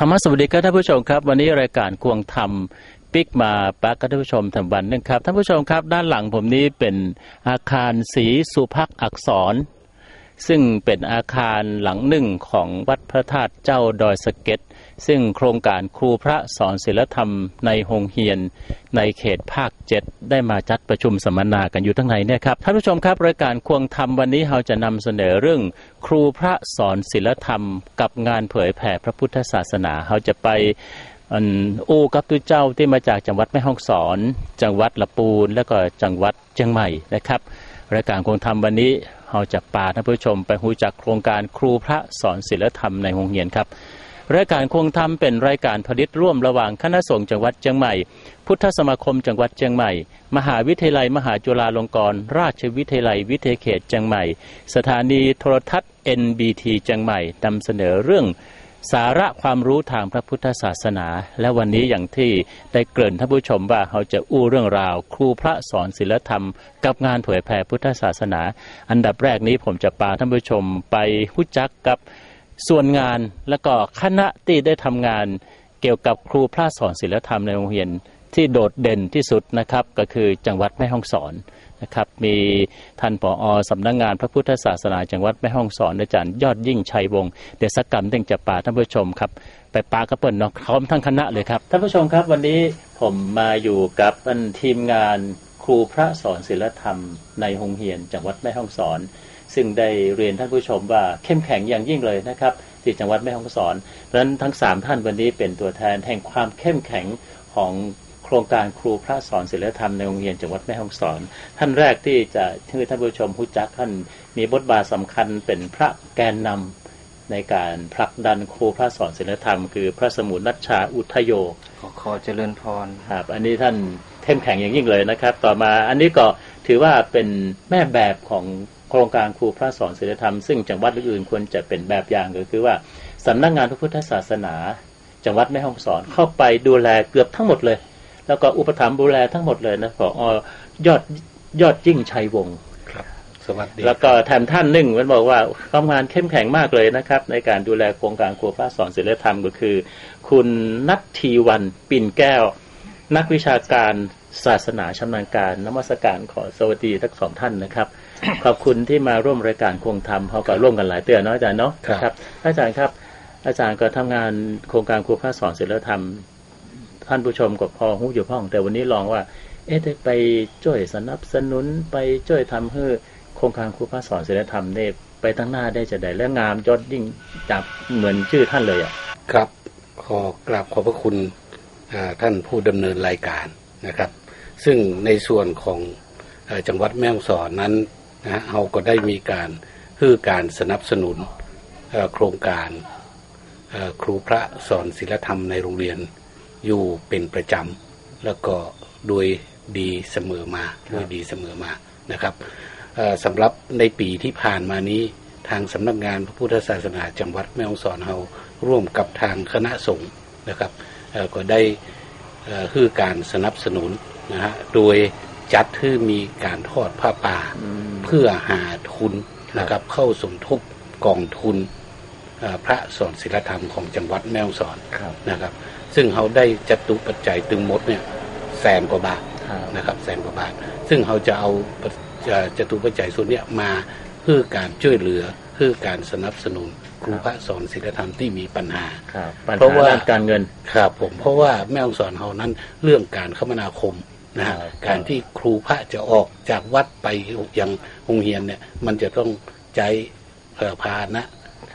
ธรรมสวัสดีครับท่านผู้ชมครับ วันนี้รายการควงธรรมปิกมาปักท่านผู้ชมทำวันนึงครับท่านผู้ชมครับ ด้านหลังผมนี้เป็นอาคารสีสุภักอักษร ซึ่งเป็นอาคารหลังหนึ่งของวัดพระธาตุเจ้าดอยสะเก็ด ซึ่งโครงการครูพระสอนศิลธรรมในโรงเรียน ในเขตภาคเจ็ดได้มาจัดประชุมสัมมนากันอยู่ทั้งในเนี่ยครับท่านผู้ชมครับรายการควงธรรมวันนี้เราจะนำเสนอเรื่อง ครูพระสอนศิลธรรม กับงานเผยแผ่พระพุทธศาสนาเราจะไปอูกับตุเจ้าที่มาจากจังหวัดแม่ฮ่องสอน จังหวัดละปูน แล้วก็จังหวัดเชียงใหม่นะครับรายการควงธรรมวันนี้เราจะพาท่านผู้ชมไปหูจักโครงการครูพระสอนศิลธรรมในโรงเรียนครับ รายการควงธรรมเป็นรายการผลิตร่วมระหว่างคณะสงฆ์จังหวัดเชียงใหม่ พุทธสมาคมจังหวัดเชียงใหม่ มหาวิทยาลัยมหาจุฬาลงกรณราชวิทยาลัยวิทยเขตเชียงใหม่ สถานีโทรทัศน์ NBT เชียงใหม่นำเสนอเรื่องสาระความรู้ทางพระพุทธศาสนา และวันนี้อย่างที่ได้เกริ่นท่านผู้ชมว่าเราจะอู้เรื่องราว ครูพระสอนศิลธรรม กับงานเผยแผ่พุทธศาสนา อันดับแรกนี้ผมจะพาท่านผู้ชมไปรู้จักกับ ส่วนงานและก็คณะที่ได้ทำงานเกี่ยวกับครูพระสอนศิลธรรมในโรงเรียนที่โดดเด่นที่สุดนะครับก็คือจังหวัดแม่ฮ่องสอนนะครับมีท่านผออสำนักงงานพระพุทธศาสนาจังหวัดแม่ฮ่องสอนอาจารย์ยอดยิ่งชัยวงศ์เดชกรรมเด้งจะป่าท่านผู้ชมครับไปปากระเปิ่นเนาะพร้อมทั้งคณะเลยครับท่านผู้ชมครับวันนี้ผมมาอยู่กับทีมงานครูพระสอนศิลธรรมในโรงเรียนจังหวัดแม่ฮ่องสอน ซึ่งได้เรียนท่านผู้ชมว่าเข้มแข็งอย่างยิ่งเลยนะครับที่จังหวัดแม่ฮ่องสอนเพราะฉะนั้นทั้งสามท่านวันนี้เป็นตัวแทนแห่งความเข้มแข็งของโครงการครูพระสอนศิลธรรมในโรงเรียนจังหวัดแม่ฮ่องสอน ท่านแรกที่จะชื่อท่านผู้ชมผู้จักท่านมีบทบาทสำคัญเป็นพระแกนนำในการผลักดันครูพระสอนศิลธรรม คือพระสมุนนัชชาอุทโย ขอขอเจริญพรครับอันนี้ท่านเข้มแข็งอย่างยิ่งเลยนะครับ ต่อมาอันนี้ก็ถือว่าเป็นแม่แบบของ โครงการครูพระสอนศิลธรรมซึ่งจังหวัดอื่นๆควรจะเป็นแบบอย่างก็คือว่าสำนักงานพระพุทธศาสนา จังหวัดแม่ฮ่องสอนเข้าไปดูแลเกือบทั้งหมดเลย แล้วก็อุปถัมภ์ดูแลทั้งหมดเลยนะพอยอดยอดยิ่งชัยวงศ์ครับสวัสดีแล้วก็แถมท่านหนึ่งมันบอกว่าทำงานเข้มแข็งมากเลยนะครับ ในการดูแลโครงการครูพระสอนศิลธรรมก็คือ คุณนัททีวันปิ่นแก้ว นักวิชาการศาสนาชำนาญการนมัสการขอสวัสดีทั้งสองท่านนะครับ ขอบคุณที่มาร่วมรายการคงธรรมเขาก็ร่วมกันหลายเตือนเนาะอาจารย์เนาะครับครับอาจารย์ครับ อาจารย์ก็ทำงานโครงการครูพระสอนศิลธรรม ท่านผู้ชมก็พอหูอยู่พ้อง แต่วันนี้ลองว่า เอ๊ะได้ไปช่วยสนับสนุนไปช่วยทำให้โครงการครูพระสอนศิลธรรมเนี่ยไปตั้งหน้าได้จะได้และงามยอดยิ่งจับเหมือนชื่อท่านเลยอะครับขอกราบขอบพระคุณอ่าท่านผู้ดำเนินรายการนะครับ ซึ่งในส่วนของเอ่อจังหวัดแม่ฮ่องสอนนั้น นะเราก็ได้มีการคือการสนับสนุนโครงการครูพระสอนศิลธรรมในโรงเรียนอยู่เป็นประจำแล้วก็โดยดีเสมอมาโดยดีเสมอมานะครับสำหรับในปีที่ผ่านมานี้ทางสำนักงานพระพุทธศาสนาจังหวัดแม่ฮ่องสอนเราร่วมกับทางคณะสงฆ์นะครับก็ได้คือการสนับสนุนนะฮะโดย จัดที่มีการทอดผ้าป่าเพื่อหาทุนนะครับ เข้าสมทบกองทุนเอ่อพระสอนศิลธรรมของจังหวัดแม่ฮ่องสอนครับนะครับ ซึ่งเขาได้จัตุปัจจัยตึงหมดเนี่ยแสนกว่าบาทครับนะครับแสนกว่าบาท ซึ่งเขาจะเอาปัจเอ่อจตุปัจจัยส่วนเนี้ยมาเพื่อการช่วยเหลือเพื่อการสนับสนุนครูพระสอนศิลธรรมที่มีปัญหาครับปัญเพราะหาว่าด้านการเงินครับผมเพราะว่าแม่ฮ่องสอนเขานั้นเรื่องการคมนาคม นะฮะครับการที่ครูพระจะออกจากวัดไปยังโรงเรียนเนี่ยมันจะต้องใช้เอ่อพาหนะ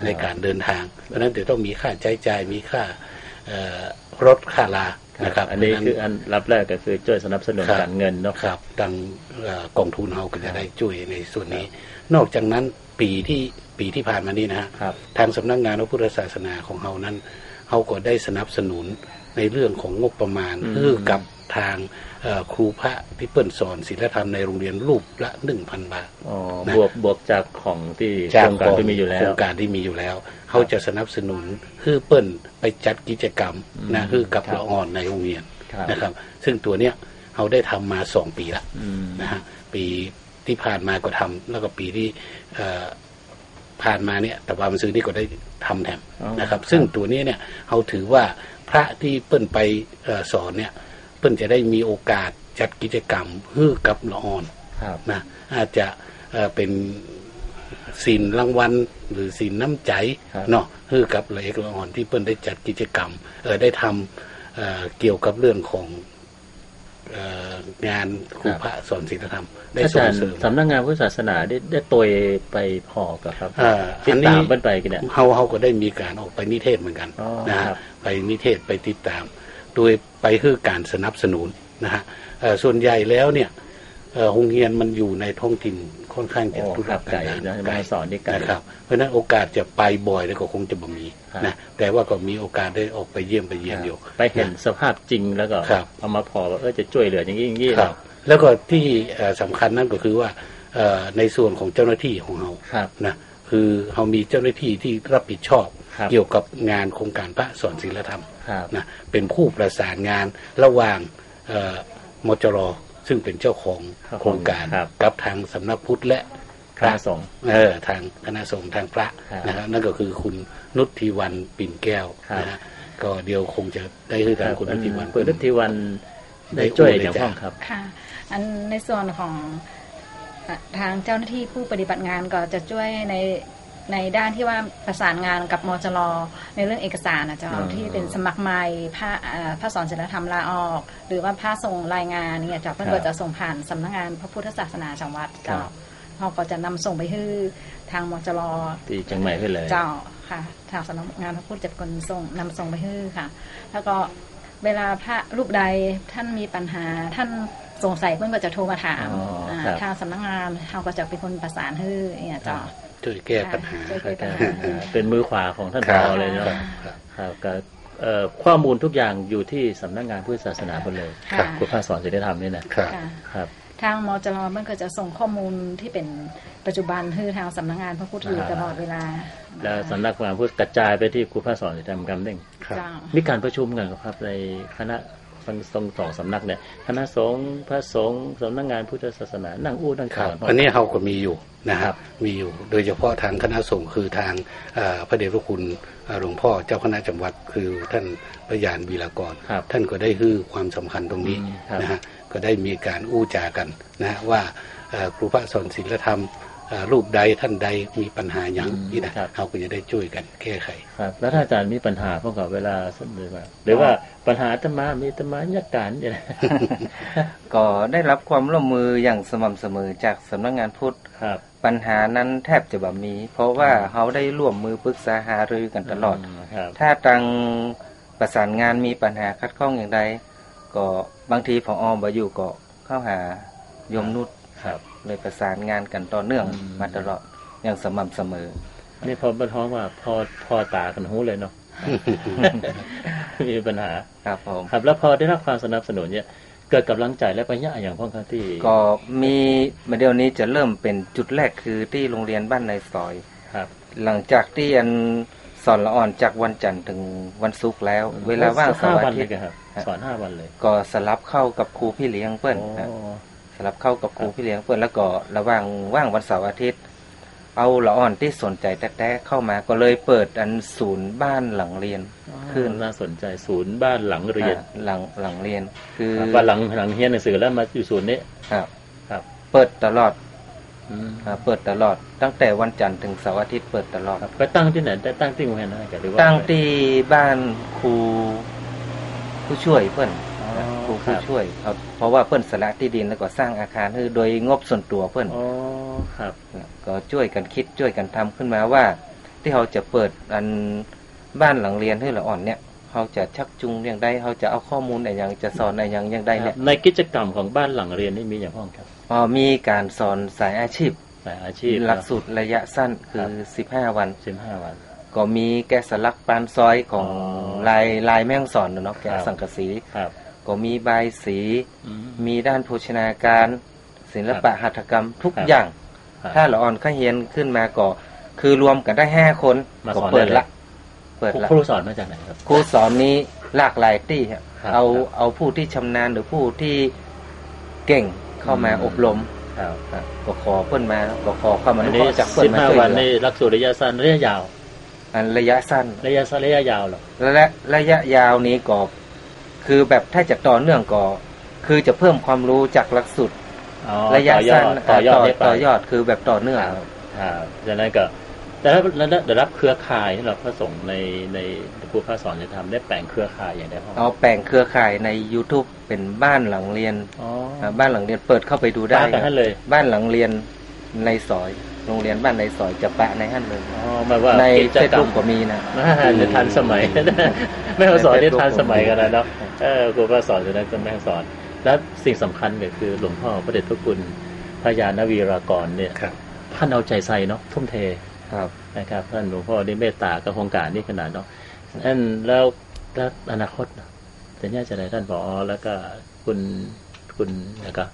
ในการเดินทาง เพราะฉะนั้นจะต้องมีค่าใช้จ่ายมีค่าเอ่อรถค่าลานะครับอันนี้เพราะฉะคืออันรับแรกก็คือช่วยสนับสนุนครับการเงินเนาะครับดังเอ่อกองทุนเราก็จะได้ช่วยในส่วนนี้ นอกจากนั้นปีที่ปีที่ผ่านมานี้นะฮะครับทางสำนักงานพระพุทธศาสนาของเรานั้นเขาก็ได้สนับสนุนในเรื่องของงบประมาณอืมเพื่อกับ ทางเอ่อครูพระที่เปิ้นสอนศิลธรรมในโรงเรียนรูปละหนึ่งพันบาทอ๋อนะบวกบวกจากของที่โคจากรงการที่มีอยู่แล้โครวงการที่มีอยู่แล้ว เขาจะสนับสนุนเพื่อเปิ้นไปจัดกิจกรรมนะอืมเพื่อกับครับละอ่อนในโรงเรียนครับนะครับ ซึ่งตัวเนี้ยเขาได้ทำมาสองปีละอืมนะฮะปีที่ผ่านมาก็ทำแล้วก็ปีที่เอ่อผ่านมาเนี่ยแต่ว่ามันซื้อนี่ก็ได้ทำแถมอ๋อนะครับ ซึ่งตัวนี้เนี่ยเราถือว่าพระที่เปิ้นไปเอ่อสอนเนี่ย เปิ้นจะได้มีโอกาสจัดกิจกรรมฮื้อกับละออนครับนะอาจจะเอ่อเป็นสินรางวัลหรือสินน้ำใจครับเนาะฮื้อกับละเอกละออนที่เปิ้นได้จัดกิจกรรมเออได้ทำเอ่อเกี่ยวกับเรื่องของเอ่องานครูพระสอนศีลธรรม ได้อาส่จางรย์เสริมสำนักงานพุทธศาสนาได้ได้ตวยไปพอกับครับเอ่อติดอันนี้ตามเพิ่นไปกันเนี่ยเฮาเฮาก็ได้มีการออกไปนิเทศเหมือนกันอ๋อนะฮะครับไปนิเทศไปติดตาม โดย ไปคือการสนับสนุนนะฮะเอ่อส่วนใหญ่แล้วเนี่ยเอ่อโรงเรียนมันอยู่ในท้องถิ่นค่อนข้างจะโอ้ทุรครับกัไก่นดารนะไกลมาสอนนี่ไก่นะครับ เพราะฉะนั้นโอกาสจะไปบ่อยแล้วก็คงจะบ่มีครับนะแต่ว่าก็มีโอกาสได้ออกไปเยี่ยมไปเยี่ยมอยู่ ไปเห็นสภาพจริงแล้วก็ครับเอามาพอว่าเออจะช่วยเหลืออย่างนี้อย่างนี้ครับแล้วก็ที่เอ่อสำคัญนั่นก็คือว่าเอ่อในส่วนของเจ้าหน้าที่ของเราครับนะคือเรามีเจ้าหน้าที่ที่รับผิดชอบครับเกี่ยวกับงานโครงการพระสอนศีลธรรมครับ นะเป็นผู้ประสานงานระหว่างเอ่อมจรซึ่งเป็นเจ้าของครับโครงการครับกับทางสำนักพุทธและพระสงฆ์เออทางคณะสงฆ์ทางพระครับนะครับนั่นก็คือคุณนุชทีวันปิ่นแก้วครับนะฮะก็เดี๋ยวคงจะได้ให้ทางคุณนุชทีวันคุณนุชทีวันได้ได้ช่วยอุ้มเลยอย่างจ้ะพ้องครับค่ะ อันในส่วนของอะทางเจ้าหน้าที่ผู้ปฏิบัติงานก็จะช่วยใน ในด้านที่ว่าประสานงานกับมจรในเรื่องเอกสารนะเจ้าอ๋อที่เป็นสมัครใหม่พระอ่าพระสอนศิลธรรมลาออก หรือว่าพระส่งรายงานเนี่ยเจ้าเพื่อนก็จะส่งผ่านสำนักงานพระพุทธศาสนาจังหวัดเจ้าเขาก็จะนำส่งไปให้ทางมจรที่เชียงใหม่ไปเลยเจ้าค่ะ ทางสำนักงานพระพุทธจัดคนส่งนำส่งไปให้ค่ะ แล้วก็เวลาพระรูปใดท่านมีปัญหาท่านสงสัยเพื่อนก็จะโทรมาถามอ๋ออ่าครับทางสำนักงานเขาก็จะเป็นคนประสานให้เนี่ยเจ้า ช่วยแก้ปัญหาช่วยแก้ปัญหาเป็นมือขวาของท่านครัพบอเลยเนาะครับครับครับก็เอ่อข้อมูลทุกอย่างอยู่ที่สำนักงานพุทธศาสนาหมดเลยค่ะคุณพระสอนศีลธรรมนี่นะครับค่ะครับทางมจรมันก็จะส่งข้อมูลที่เป็นปัจจุบันคือทางสำนักงานพระพุทธอยู่อ่าตลอดเวลา แล้วสำนักงานพุทธกระจายไปที่คุณพระสอนศีลธรรมกำเด้งครับเจ้ามีการประชุมกันครับในคณะ ทรงทรงสองสำนักเนี่ยคณะสงฆ์พระสงฆ์สำนักงานพุทธศาสนา นั่งอู้นั่งครัข่าบวอันนี้เราก็มีอยู่นะคครัรับบมีอยู่โดยเฉพาะทางคณะสงฆ์คือทางเอ่อพระเดชพระคุณเอ่อหลวงพ่อเจ้าคณะจังหวัดคือท่านพระยานวีรากรครับท่านก็ได้ฮือความสำคัญตรงนี้อืมครับนะฮะก็ได้มีการอู้จากันนะฮะว่าเอ่อครูพระสอนศีลธรรมเอ่อ รูปใดท่านใดมีปัญหาอย่างนี้นะครับเราก็จะได้ช่วยกันแก้ไขครับ แล้วถ้าอาจารย์มีปัญหาพวกกับเวลาสมมติว่าหรือว่าปัญหาธรรมามีธรรมาญาการเนี่ยนะก็ได้รับความร่วมมืออย่างสม่ำเสมอจากสำนักงานพุทธครับปัญหานั้นแทบจะบ่มี เพราะว่าเขาได้ร่วมมือปรึกษาหารือกันตลอดมครับถ้าทางประสานงานมีปัญหาคัดข้องอย่างใดก็บางทีพออมาอยู่ก็เข้าหาโยมนุชครับ เลยประสานงานกันต่อเนื่องอืมมาตลอดอย่างสม่ำเสมอ นี่พอบันท้องว่าพอพอตากันหูเลยเนาะมีปัญหาครับผมครับ แล้วพอได้รับความสนับสนุนเนี่ยเกิดกำลังใจและปัญญาอย่างพ่อครับที่ก็มีมาเดี๋ยวนี้จะเริ่มเป็นจุดแรกคือที่โรงเรียนบ้านในซอยครับ หลังจากที่อันสอนละอ่อนจากวันจันทร์ถึงวันศุกร์แล้ว เวลาว่างเสาห้าร์อาวันเลทิยตย์ครับสอนห้าวันเลย ก็สลับเข้ากับครูพี่เลี้ยงเปิ้ลโอ้นะสลับเข้ากับครูพี่เลี้ยงเปิ้ลแล้วก็ระหว่างว่างวันเสาร์อาทิตย์ เอาละอ่อนที่สนใจแท้ๆเข้ามาก็เลยเปิดอันศูนย์บ้านหลังเรียนคือน่าสนใจศูนย์บ้านหลังเรียนอ่าหลังหลังเรียน คือครับบ้านหลังหลังเรียนหนังสือแล้วมาอยู่ศูนย์นี้ครับครับ เปิดตลอดอืมอ่าเปิดตลอดตั้งแต่วันจันทร์ถึงเสาร์อาทิตย์เปิดตลอดครับไปตั้งที่ไหนได้ตั้งที่โรงเรียนอะไรกันหรือว่าตั้งที่บ้านครูผู้ช่วยเพื่อนอ๋อนะ ครูครัผู้บช่วยครับเพราะว่าเพื่อนสละที่ดินแล้วก็สร้างอาคารให้โดยงบส่วนตัวเพื่อนอ๋อครับ ก็ช่วยกันคิดช่วยกันทำขึ้นมาว่า ที่เขาจะเปิดอันบ้านหลังเรียนให้ละอ่อนเนี่ยเขาจะชักจูงอย่างใดเขาจะเอาข้อมูลอะไรอย่างจะสอนอะไรอย่างอย่างใดเนี่ยในกิจกรรมของบ้านหลังเรียนนี่มีอย่างพ้องครับอ๋อมีการสอนสายอาชีพหลายอาชีพหลักสูตรระยะสั้นคือ15วันสิบห้าวัน ก็มีแกะสลักปานซอยของอ๋อลายลายแม่งสอนนะเนาะแกะครับสังกะสีครับ ก็มีใบายสีอืมมีด้านโภชนาการ ศิลปะหัตถกรรมทุกครับอย่างครับถ้าละอ่อนข้าเฮียนขึ้นมาก็คือรวมกันได้ห้าคนมาก็สอนเปิดได้เลยละเปิดละครูสอนมาจากไหนครับครูสอนนี้หลากหลายที่ครับครับเอาครับเอาผู้ที่ชำนาญหรือผู้ที่เก่งเข้ามาอืมอบรมครับครับก็ขอเพิ่นมาก็ขอความออันนุเคนี้ราะห์จากเพิ่สินบมาห้าช่วยวันเหลืนี่อหลักสูตรระยะสั้นระยะยาว อันระยะสั้น ระยะสั้นระยะยาวเหรอและระยะยาวนี้ก็ คือแบบถ้าจะต่อเนื่องก็ คือจะเพิ่มความรู้จากหลักสูตรอ๋อระยะสั้นต่อยอดต่อได้ไปต่อยอดคือแบบต่อเนื่องครับครับดังนั้นก็แต่ถ้าได้รับเครือข่ายที่เราพระสงฆ์ในในครูพระสอนจะทำได้แปลงเครือข่ายอย่างไรบ้างเอาแปลงเครือข่ายใน YouTube เป็นบ้านหลังเรียนอ๋ออ่าบ้านหลังเรียนเปิดเข้าไปดูได้ปะกันครัท่าบนเลยบ้านหลังเรียน ในซอย โรงเรียนบ้านในซอยจะปะในหั่นเลยอ๋อหมายว่าในกิจเฟซกรรบุ๊มกก็มีนะน่าจะทันสมัยไม่เอาสอนที่ทันสมัยกันนะเนาะเออครูพระสอนจะนั้นก็แม่สอน และสิ่งสำคัญก็คือหลวงพ่อพระเดชพระคุณพระยานวีรากรเนี่ยครับท่านเอาใจใส่เนาะทุ่มเทครับนะครับท่านหลวงพ่อได้เมตตากับโครงการนี้ขนาดเนาะนั่นแล้วแล้วอนาคตนะจะเนี่ยจะได้ท่านผอแล้วก็คุณคุณนะครับ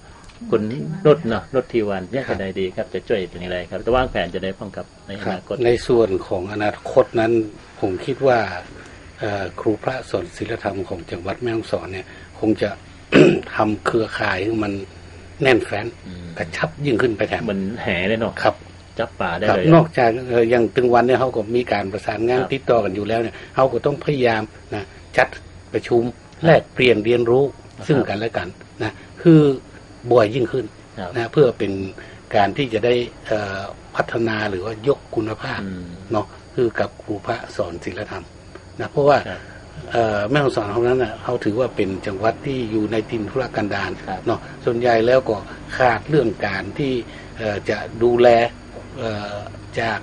คุณนุชเนาะนุชทีวันเนี่ยจะได้ดีครับ จะช่วยเป็นอะไรครับจะวางแผนจะได้ป้องกับในอครับนาคตในส่วนของอนาคตนั้น ผมคิดว่าเอ่อครูพระสอนศิลธรรมของจังหวัดแม่ฮ่องสอนเนี่ย คงจะทำเครือข่ายให้มันแน่นแฟ้นอืมกระชับยิ่งขึ้นไปแถมเหมือนแห่เลยเนาะครับ จับป่าได้ครับเลยนอกจากเอ่ออย่างตึงวันเนี่ยเขาก็มีการประสานงานครับติดต่อกันอยู่แล้วเนี่ยเขาก็ต้องพยายามนะจัดประชุมแลกเปลี่ยนเรียนรู้ครับซึ่งกันและกันนะคือ บ่อยยิ่งขึ้นครับนะเพื่อเป็นการที่จะได้เอ่อพัฒนาหรือว่ายกคุณภาพอืมเนาะคือกับครูพระสอนศิลธรรมนะเพราะว่าครับเอ่อแม่ฮ่องสอนเขานั้นน่ะเขาถือว่าเป็นจังหวัดที่อยู่ในทินทุรกันดารครับเนาะส่วนใหญ่แล้วก็ขาดเรื่องการที่เอ่อจะดูแลเอ่อจาก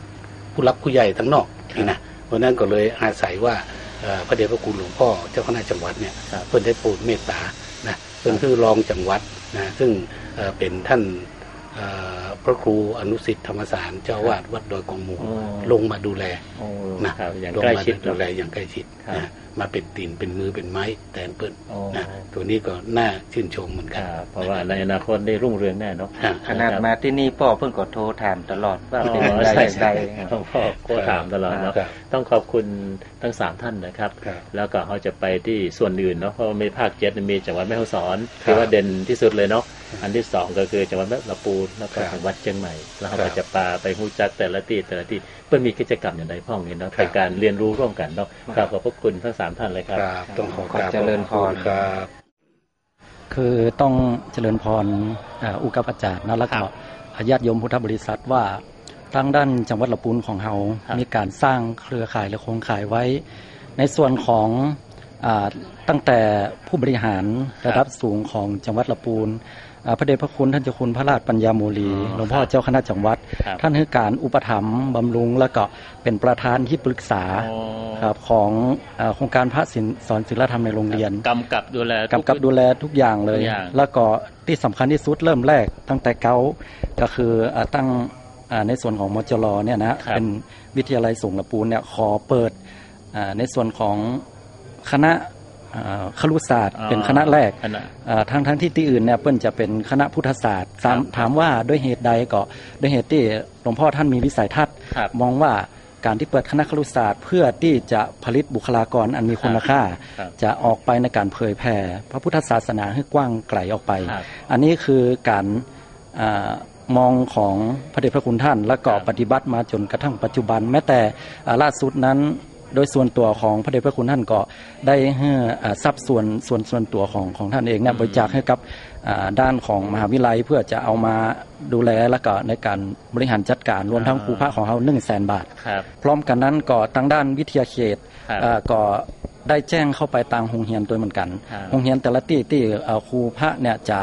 ผู้รักผู้ใหญ่ทั้งนอกนี่นะเพราะนั้นก็เลยอาศัยว่าเอ่อพระเดชพระคุณหลวงพ่อเจ้าคณะจังหวัดเนี่ยครับเพิ่นได้โปรดเมตตานะเพิ่นคือรองจังหวัด นะซึ่งเอ่อเป็นท่านเอ่อพระครูอนุสิทธิ์ธรรมสารเจ้าวาดวัดดอยกองหมูโอ้ลงมาดูแลโอ้นะครับอย่างลงใกล้มาชิดดูแลเนาะอย่างใกล้ชิดครับนะ มาเป็นตีนเป็นมือเป็นไม้แทนเปิ้ลโอ้นะตัวนี้ก็น่าชื่นชมเหมือนคกันรับเพราะว่าในอนาคตได้รุ่งเรืองแน่เนาะฮะขนาดมาที่นี่พ่อเพิ่นก็โทรถามตลอดว่าอ๋อเป็นอย่างไรใช่อย่างไรใช่หลวงพ่อโคถามตลอดเนาะครับต้องขอบคุณทั้งสามท่านนะครับครับ แล้วก็เขาจะไปที่ส่วนอื่นเนาะเพราะว่ามีภาคเจ็ดมีจังหวัดแม่ฮ่องสอนครับที่ว่าเด่นที่สุดเลยเนาะอันที่สองก็คือจังหวัดแม่ละปูนแล้วก็ครับจังหวัดเชียงใหม่ แล้วเขาครัก็บจะปาไปหู้จักแต่ละที่แต่ละที่เพื่อมีกิจกรรมอย่างไรพ่องนี้เนาะครับเป็นการเรียนรู้ร่วมกันเนาะกราบขอบพระคุณทั้งสามท่านเลยครับครับ ต้องขอกราบขอเจริญพรขอบคุณครับ คือต้องเจริญพรอ่าอุกาปจารย์นะแล้วก็ครับญาติโยมพุทธบริษัทว่าทางด้านจังหวัดละปูนของเราครับมีการสร้างเครือข่ายและโครงข่ายไว้ ในส่วนของอาตั้งแต่ผู้บริหารระดับสูงของจังหวัดละปูนอ่า พระเดชพระคุณท่านเจ้าคุณพระราชปัญญาโมลีอ๋อหลวงพ่อเจ้าคณะจังหวัดครับท่านให้การอุปถัมภ์บำรุงแล้วก็เป็นประธานที่ปรึกษาอ๋อครับของอาโครงการพระศิลสอนศิลธรรมในโรงเรียนกำกับดูแลกำกับดูแลทุกอย่างเลยทุกอย่างแล้วก็ที่สำคัญที่สุดเริ่มแรกตั้งแต่เก้าก็คืออ่าตั้งอ่าในส่วนของมจรเนี่ยนะเป็นวิทยาลัยส่งฆ์ละปูนเนี่ยขอเปิดอ่าในส่วนของคณะอ่า ครุศาสตร์อ๋อเป็นคณะแรกคณะอ่าทั้งทั้งที่ที่อื่นเนี่ยเปิ้นจะเป็นคณะพุทธศาสตร์ถามครับถามว่าด้วยเหตุใดก็ด้วยเหตุที่หลวงพ่อท่านมีวิสัยทัศน์ครับมองว่าการที่เปิดคณะครุศาสตร์ เพื่อที่จะผลิตบุคลากรอันมีคุณค่าครับจะออกไปในการเผยแผ่ พระพุทธศาสนาให้กว้างไกลออกไปครับอันนี้คือการอามองของพระเดชพระคุณท่านและก็ครับปฏิบัติมาจนกระทั่งปัจจุบัน แม้แต่อ่าล่าสุดนั้น โดยส่วนตัวของพระเดชพระคุณท่านก็ได้ให้อ่าทรัพย์ส่วนส่วนส่วนตัวของของท่านเองเนี่ยบริจาคให้กับอ่าด้านของมหาวิทยาลัยเพื่อจะเอามาดูแลและก็ในการบริหารจัดการรวมทั้งอ่าครูพระของเขาหนึ่งแสนบาทครับพร้อมกันนั้นก็ทางด้านวิทยาเขตครับเอ่อก็ได้แจ้งเข้าไปตางโรงเรียนตัวเหมือนกันครับโรงเรียนแต่ละที่ที่เอ่อครูพระเนี่ยจะ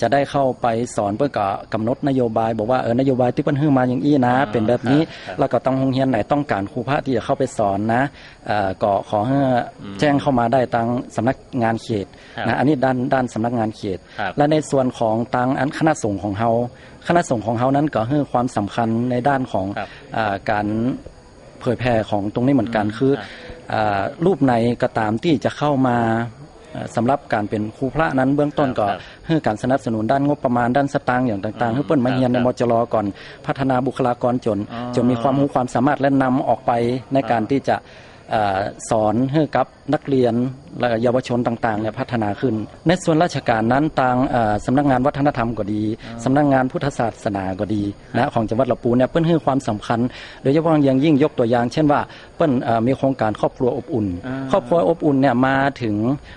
จะได้เข้าไปสอนเพื่อก็กำหนดนโยบาย บอกว่าเออนโยบายที่เปิ้นฮื้อมาอย่างอี้นะอ่าเป็นแบบนี้ครับแล้วก็ต้องโรงเรียนไหนต้องการครูพระที่จะเข้าไปสอนนะเอ่อก็ขอให้อืมแจ้งเข้ามาได้ทางสำนักงานเขตครับนะอันนี้ด้านด้านสำนักงานเขตครับและในส่วนของทางอันคณะสงฆ์ของเฮาคณะสงฆ์ของเฮานั้นก็ให้ความสำคัญในด้านของครับอาการเผยแพร่ของตรงนี้เหมือนกันอืมคือครับอารูปในก็ตามที่จะเข้ามาเอ่อ สำหรับการเป็นครูพระนั้นเบื้องต้นก็ครับให้การสนับสนุนด้านงบประมาณด้านสตางค์อย่างต่างๆอืมให้เปิ้นมาเรียนในครับมจรก่อนพัฒนาบุคลากรจนอ๋อจนมีความรู้ความสามารถและนำออกไปในการอ่าที่จะเอ่อ สอนให้กับนักเรียนและเยาวชนต่างๆเนี่ยพัฒนาขึ้น ในส่วนราชการนั้นทางเอ่อสำนักงานวัฒนธรรมก็ดีสำนักงานพุทธศาสนาก็ดีนะของจังหวัดลำพูนเนี่ยเปิ้นให้ความสำคัญโดยเฉพาะอย่างยิ่งยกตัวอย่าง เช่นว่าเปิ้นเอ่อมีโครงการครอบครัวอบอุ่นอ่าครอบครัวอบอุ่นเนี่ยมาถึง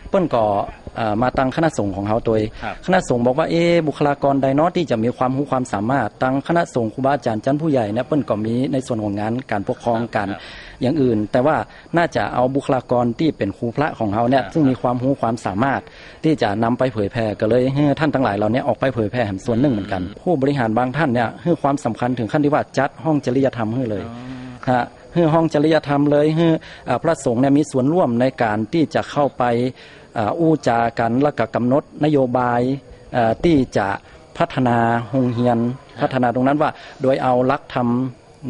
เปิ้นก็เอ่อ มาตั้งคณะสงฆ์ของเขาตัวเองครับคณะสงฆ์บอกว่าเอะบุคลากรใดเนาะที่จะมีความรู้ความสามารถตั้งคณะสงฆ์ครูบาอาจารย์ชั้นผู้ใหญ่เนี่ยเปิ้นก็มีในส่วนของงานการปกครองการครับอย่างอื่น แต่ว่าน่าจะเอาบุคลากรที่เป็นครูพระของเขาเนี่ยครับซึ่งมีความรู้ความสามารถที่จะนำไปเผยแพร่ก็เลยให้ท่านทั้งหลายเราเนี่ยออกไปเผยแพร่แห่งส่วนหนึ่งเหมือนกัน ผู้บริหารบางท่านเนี่ยให้ความสำคัญถึงขั้นที่ว่าจัดห้องจริยธรรมให้เลยฮะให้ห้องจริยธรรมเลยให้อ่าพระสงฆ์เนี่ยมีส่วนร่วมในการที่จะเข้าไป อ่าอู้จากันแล้วก็กำหนดนโยบายอ่าที่จะพัฒนาโรงเรียน พัฒนาตรงนั้นว่า โดยเอาลักธรรม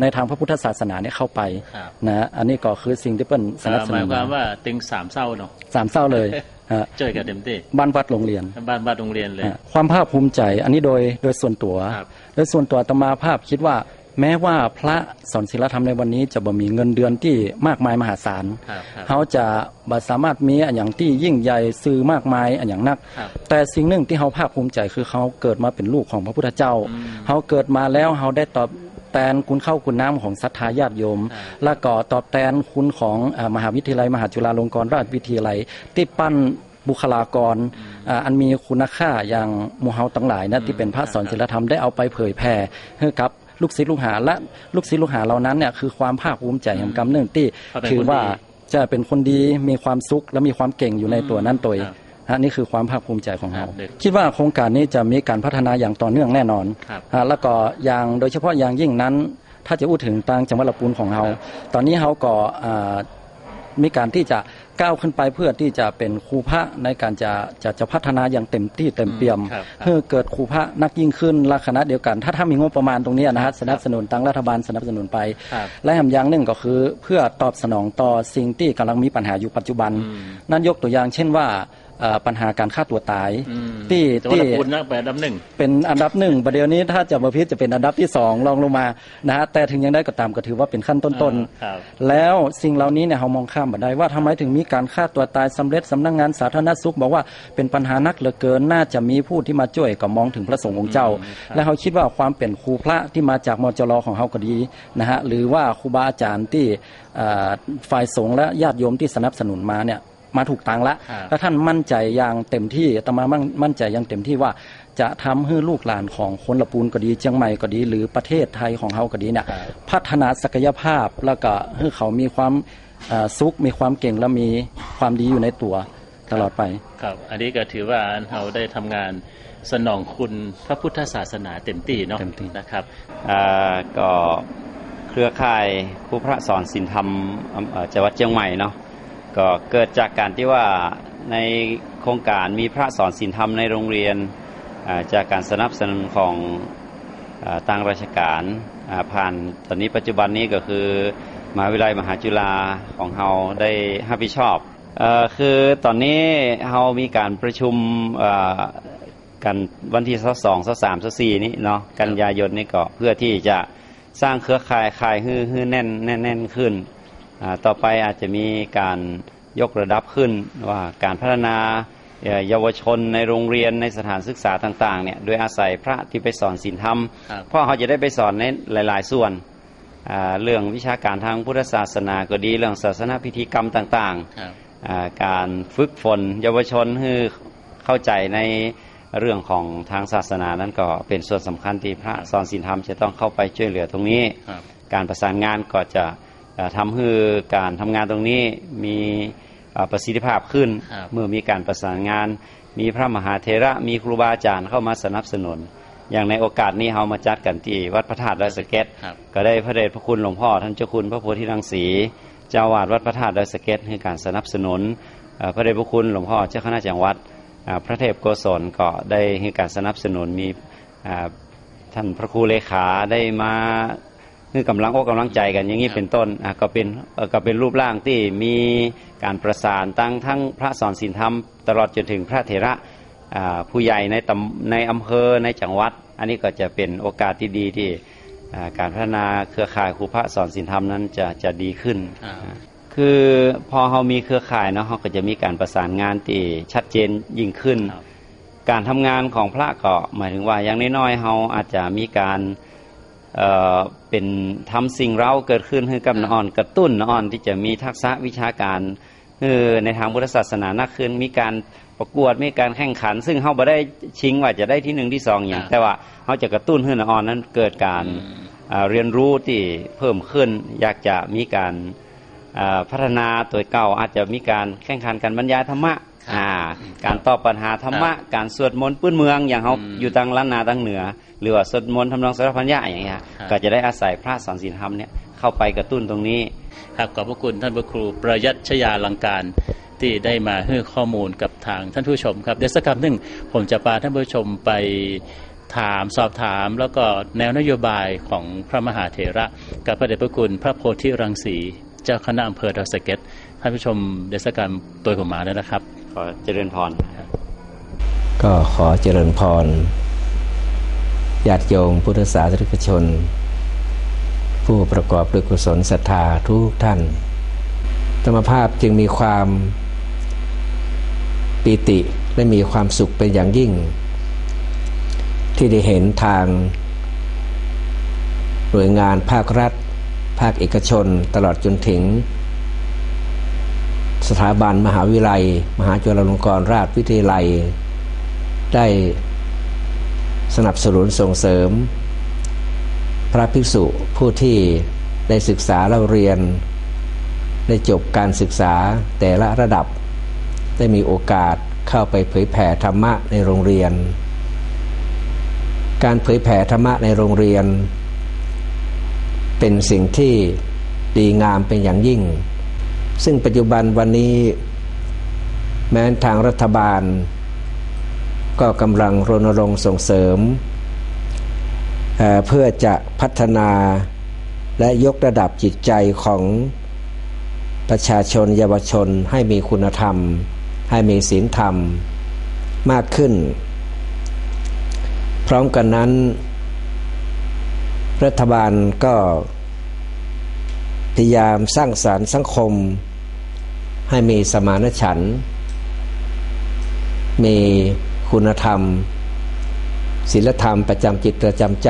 ในทางพระพุทธศาสนาเนี่ยเข้าไปครับนะอันนี้ก็คือสิ่งที่เปิ้นสนับสหนุมายนความว่าตึงสามเศร้าเนาะสามเศร้าเลยฮะช่วยกันเต็มที่บ้านวัดโรงเรียนบ้านบ้านโรงเรียนเลยฮะความภาคภูมิใจ อันนี้โดยโดยส่วนตัวครับโดยส่วนตัวอาตมาภาพคิดว่า แม้ว่าพระสอนศีลธรรมในวันนี้จะบ่มีเงินเดือนที่มากมายมหาศาลครับครับเขาจะบ่สามารถมีอันอย่างที่ยิ่งใหญ่ซื้อมากมายอันอย่างนักครับแต่สิ่งหนึ่งที่เขาภาคภูมิใจคือเขาเกิดมาเป็นลูกของพระพุทธเจ้าอืมเขาเกิดมาแล้วเขาได้ตอบแทนคุณเข้าคุณน้ำของศรัทธาญาติโยมครับและก็ตอบแทนคุณของเอ่อมหาวิทยาลัย มหาจุฬาลงกรณราชวิทยาลัย ที่ปั้นบุคลากรอ่าอันมีคุณค่าอย่างหมูเฮาทั้งหลายนะที่เป็นพระสอนศีลธรรมได้เอาไปเผยแผ่ให้กับ ลูกศิษย์ลูกหาและลูกศิษย์ลูกหาเหล่านั้นเนี่ยคือความภาคภูมิใจแห่งกำเนิดที่เขาเป็นถือว่าคนดีจะเป็นคนดีมีความสุขและมีความเก่งอยู่ในตัวนั้นตัวเองครับฮะนี่คือความภาคภูมิใจของครัเราบเด็กคิดว่าโครงการนี้จะมีการพัฒนาอย่างต่อเนื่องแน่นอนครับฮะแล้วก็อย่างโดยเฉพาะอย่างยิ่งนั้น ถ้าจะพูดถึงต่างจังหวัดลำพูนของเราครับตอนนี้เขาก็อ่ามีการที่จะ ก้าวขึ้นไปเพื่อที่จะเป็นครูพระในการจะจะจะพัฒนาอย่างเต็มที่เต็มเปี่ยมครับครับเพื่อเกิดครูพระนักยิ่งขึ้นและคณะเดียวกัน ถ้าถ้ามีงบประมาณตรงนี้นะฮะสนับสนุนตั้งรัฐบาลสนับสนุนไปครับและแหมอย่างหนึ่งก็คือ เพื่อตอบสนองต่อสิ่งที่กำลังมีปัญหาอยู่ปัจจุบันอืมนั่นยกตัวอย่างเช่นว่าเอ่อ ปัญหาการฆ่าตัวตายอืมที่จังหวัดที่ลำพูนนะไปอันดับหนึ่งเป็นอันดับหนึ่งประเดี๋ยวนี้ถ้าจะมาพิจจะเป็นอันดับที่สองรองลงมานะฮะแต่ถึงยังได้ก็ตามก็ถือว่าเป็นขั้นต้นอ่าครับๆแล้วสิ่งเหล่านี้เนี่ยเรามองข้ามมาได้ว่าทำไมถึงมีการฆ่าตัวตายสำเร็จสำนักงานสาธารณสุขบอกว่าเป็นปัญหานักเหลือเกินน่าจะมีผู้ที่มาช่วยก็มองถึงพระสงฆ์องค์เจ้าอืมครับและเขาคิดว่าความเป็นครูพระที่มาจากมจรของเขาก็ดีนะฮะหรือว่าครูบาอาจารย์ที่เอ่อฝ่ายสงฆ์และญาติโยมที่สนับสนุนมาเนี่ย มาถูกทางละครับและท่านมั่นใจอย่างเต็มที่อาตมามั่นมั่นใจอย่างเต็มที่ว่าจะทำให้ลูกหลานของคนละปูนก็ดีเชียงใหม่ก็ดี หรือประเทศไทยของเขาก็ดีเนี่ยครับพัฒนาศักยภาพแล้วก็ให้เขามีความเอ่อสุขมีความเก่งและมีความดีอยู่ในตัวตลอดไปครับอันนี้ก็ถือว่าเราได้ทำงานสนองคุณพระพุทธศาสนาเต็มที่เนาะเต็มที่นะครับอ่าก็เครือข่ายครูพระสอนศีลธรรมอำเอ่อจังหวัดเชียงใหม่เนาะ ก็เกิดจากการที่ว่าในโครงการมีพระสอนศีลธรรมในโรงเรียนจากการสนับสนุนของอทางราชการผ่านตอนนี้ปัจจุบันนี้ก็คือมหาวิทยาลัยมหาจุฬาของเราได้รับผิดชอบอคือตอนนี้เรามีการประชุมกันวันที่สองสสามสสี่นี้เนาะกันยายนนี่ก็เพื่อที่จะสร้างเครือข่ายข่ายฮือฮือแน่นแน่นแน่นขึ้น ต่อไปอาจจะมีการยกระดับขึ้นว่าการพัฒนาเอ่อเยาวชนในโรงเรียนในสถานศึกษาต่างๆเนี่ยโดยอาศัยพระที่ไปสอนศีลธรรมครับเพราะเขาจะได้ไปสอนในหลาย ๆ ส่วนอ่าเรื่องวิชาการทางพุทธศาสนาก็ดีเรื่องศาสนาพิธีกรรมต่างๆครับอ่าการฝึกฝนเยาวชนให้เข้าใจในเรื่องของทางศาสนานั้นก็เป็นส่วนสำคัญที่พระสอนศีลธรรมจะต้องเข้าไปช่วยเหลือตรงนี้ครับการประสานงานก็จะเอ่อ ทำให้การทำงานตรงนี้มีเอ่อประสิทธิภาพขึ้นครับเมื่อมีการประสานงาน มีพระมหาเทระมีครูบาอาจารย์เข้ามาสนับสนุน อย่างในโอกาสนี้เรามาจัดกันที่วัดพระธาตุดอยสะเก็ดครับก็ได้พระเดชพระคุณหลวงพ่อท่านเจ้าคุณพระโพธิรังสีเจ้าวาดวัดพระธาตุดอยสะเก็ดให้การสนับสนุนเอ่อพระเดชพระคุณหลวงพ่อเจ้าคณะจังหวัดอ่าพระเทพโกศลก็ได้ให้การสนับสนุนมีอ่าท่านพระครูเลขาได้มา คือกำลังอกกำลังใจกันอย่างนี้ครับเป็นต้นอะก็เป็นเอ่อก็เป็นรูปร่างที่มีการประสานตั้งทั้งพระสอนศีลธรรม ตลอดจนถึงพระเถระอ่าผู้ใหญ่ในตำในอำเภอในจังหวัด อันนี้ก็จะเป็นโอกาสที่ดีที่อ่าการพัฒนาเครือข่ายครูพระสอนศีลธรรมนั้นจะจะดีขึ้นครับอ่าคือพอเรามีเครือข่ายเนาะเราก็จะมีการประสานงานที่ชัดเจนยิ่งขึ้นครับการทำงานของพระก็หมายถึงว่าอย่างน้อยๆเราอาจจะมีการ เอ่อเป็นทำสิ่งเราเกิดขึ้นให้กับน้องอ่อนกระตุ้นน้องอ่อนที่จะมีทักษะวิชาการเออในทางพุทธศาสนานักขึ้นมีการประกวดมีการแข่งขัน ซึ่งเขาบ่ได้ชิงว่าจะได้ที่หนึ่งที่สองอย่างครับแต่ว่าเขาจะกระตุ้นให้น้องอ่อนนั้นเกิดการอ่าเรียนรู้ที่เพิ่มขึ้น อยากจะมีการอ่าพัฒนาตัวเก่าอาจจะมีการแข่งขันการบรรยายธรรมะครับ อ่าการตอบปัญหาธรรมะ การสวดมนต์พื้นเมืองอย่างเขาอืมอยู่ทางล้านนาทางเหนือ หรือว่าสวดมนต์ทำนองสารพันยะอย่างเงี้ยครับก็จะได้อาศัยพระสอนศีลธรรมเนี่ยเข้าไปกระตุ้นตรงนี้ครับขอบพระคุณท่านพระครูประยัชยาลังการที่ได้มาให้ข้อมูลกับทางท่านผู้ชมครับเดี๋ยวสักคำหนึ่งผมจะพาท่านผู้ชมไปถามสอบถามแล้วก็แนวนโยบายของพระมหาเถระ กับพระเดชพระคุณพระโพธิรังสี เจ้าคณะอำเภอดอยสะเก็ดท่านผู้ชมเดี๋ยวสักคำตัวผมมาแล้วนะครับ ขอเจริญพร ก็ขอเจริญพรญาติโยมพุทธศาสนิกชน ผู้ประกอบด้วยกุศลศรัทธาทุกท่าน ธรรมภาพจึงมีความปีติและมีความสุขเป็นอย่างยิ่ง ที่ได้เห็นทาง หน่วยงานภาครัฐ ภาคเอกชนตลอดจนถึง สถาบันมหาวิทยาลัย มหาจุฬาลงกรณราชวิทยาลัย ได้สนับสนุนส่งเสริม พระภิกษุผู้ที่ได้ศึกษาเล่าเรียน ได้จบการศึกษาแต่ละระดับ ได้มีโอกาสเข้าไปเผยแผ่ธรรมะในโรงเรียน การเผยแผ่ธรรมะในโรงเรียน เป็นสิ่งที่ดีงามเป็นอย่างยิ่ง ซึ่งปัจจุบันวันนี้ แม้ทางรัฐบาล ก็กำลังรณรงค์ส่งเสริมเเพื่อจะพัฒนาและยกระดับจิตใจของประชาชนเยาวชนให้มีคุณธรรม ให้มีศีลธรรมมากขึ้น พร้อมกันนั้น รัฐบาลก็ พยายามสร้างสารรค์สังคม ให้มีสมานฉันท์มีคุณธรรมศีลธรรมประจำจิตประจำใจ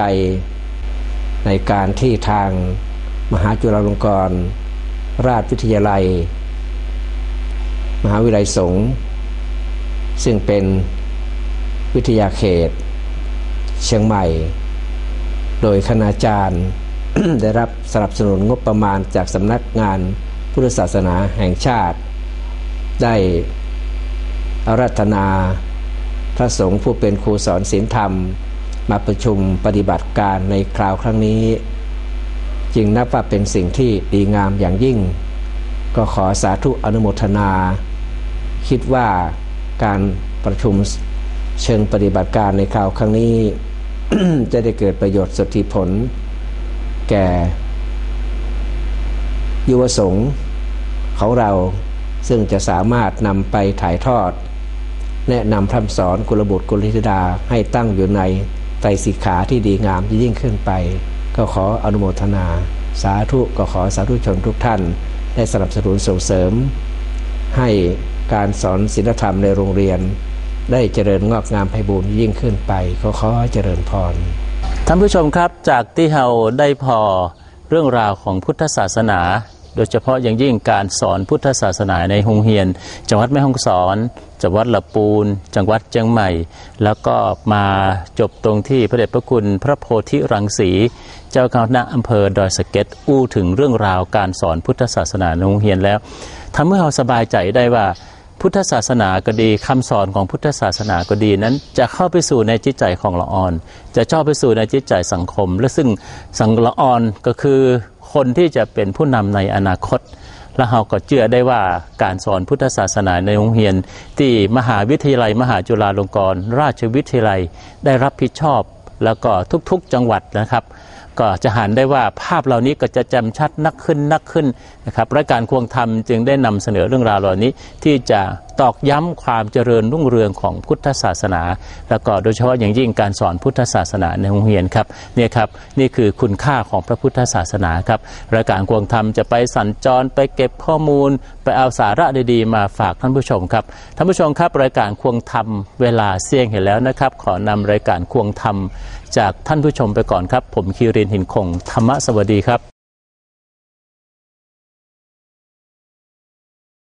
ในการที่ทางมหาจุฬาลงกรณราชวิทยาลัย มหาวิทยาลัยสงฆ์ซึ่งเป็นวิทยาเขต เชียงใหม่ โดยคณาจารย์ ได้รับสนับสนุนงบประมาณจากสำนักงานพุทธศาสนาแห่งชาติ ได้อารัธนาพระสงฆ์ผู้เป็นครูสอนศีลธรรม มาประชุมปฏิบัติการในคราวครั้งนี้ จึงนับว่าเป็นสิ่งที่ดีงามอย่างยิ่ง ก็ขอสาธุอนุโมทนา คิดว่าการประชุมเชิงปฏิบัติการในคราวครั้งนี้ จะได้เกิดประโยชน์สุทธิผล แก่ ยุวสงฆ์ของเราซึ่งจะสามารถนำไปถ่ายทอด แนะนำพร่ำสอนกุลบุตรกุลธิดาให้ตั้งอยู่ในไตรสิกขาที่ดีงามยิ่งขึ้นไป ก็ขออนุโมทนา สาธุก็ขอสาธุชนทุกท่าน ได้สนับสนุนส่งเสริม ให้การสอนศีลธรรมในโรงเรียน ได้เจริญงอกงามไพบูรย์ยิ่งขึ้นไป ก็ขอเจริญพร ท่านผู้ชมครับจากที่เราได้พอเรื่องราวของพุทธศาสนา โดยเฉพาะอย่างยิ่งการสอนพุทธศาสนาในโรงเรียน จังหวัดแม่ฮ่องสอน จังหวัดละปูน จังหวัดเชียงใหม่ แล้วก็มาจบตรงที่พระเดชพระคุณพระโพธิรังสี เจ้าคณะอำเภอดอยสะเก็ดอู้ถึงเรื่องราวการสอนพุทธศาสนาในโรงเรียนแล้วทำให้เราสบายใจได้ว่า พุทธศาสนาก็ดีคำสอนของพุทธศาสนาก็ดีนั้น จะเข้าไปสู่ในจิตใจของละออน จะเข้าไปสู่ในจิตใจสังคม และซึ่งสังละออนก็คือคนที่จะเป็นผู้นำในอนาคต และเราก็เชื่อได้ว่าการสอนพุทธศาสนาในโรงเรียน ที่มหาวิทยาลัย มหาจุฬาลงกรณราชวิทยาลัยได้รับผิดชอบแล้วก็ทุกๆจังหวัดนะครับ ก็จะหันได้ว่าภาพเหล่านี้ก็จะจำชัดนักขึ้นนักขึ้นนะครับรายการควงธรรมจึงได้นำเสนอเรื่องราวเหล่านี้ที่จะตอกย้ำความเจริญรุ่งเรืองของพุทธศาสนา แล้วก็โดยเฉพาะอย่างยิ่งการสอนพุทธศาสนาในโรงเรียนครับเนี่ยครับนี่คือคุณค่าของพระพุทธศาสนาครับรายการควงธรรมจะไปสัญจรไปเก็บข้อมูล ไปเอาสาระดีๆ มาฝากท่านผู้ชมครับท่านผู้ชมครับรายการควงธรรมเวลาเสี่ยงเห็นแล้วนะครับ ขอนำรายการควงธรรมจากท่านผู้ชมไปก่อนครับ ผมคีรินหินคงธรรมสวัสดีครับ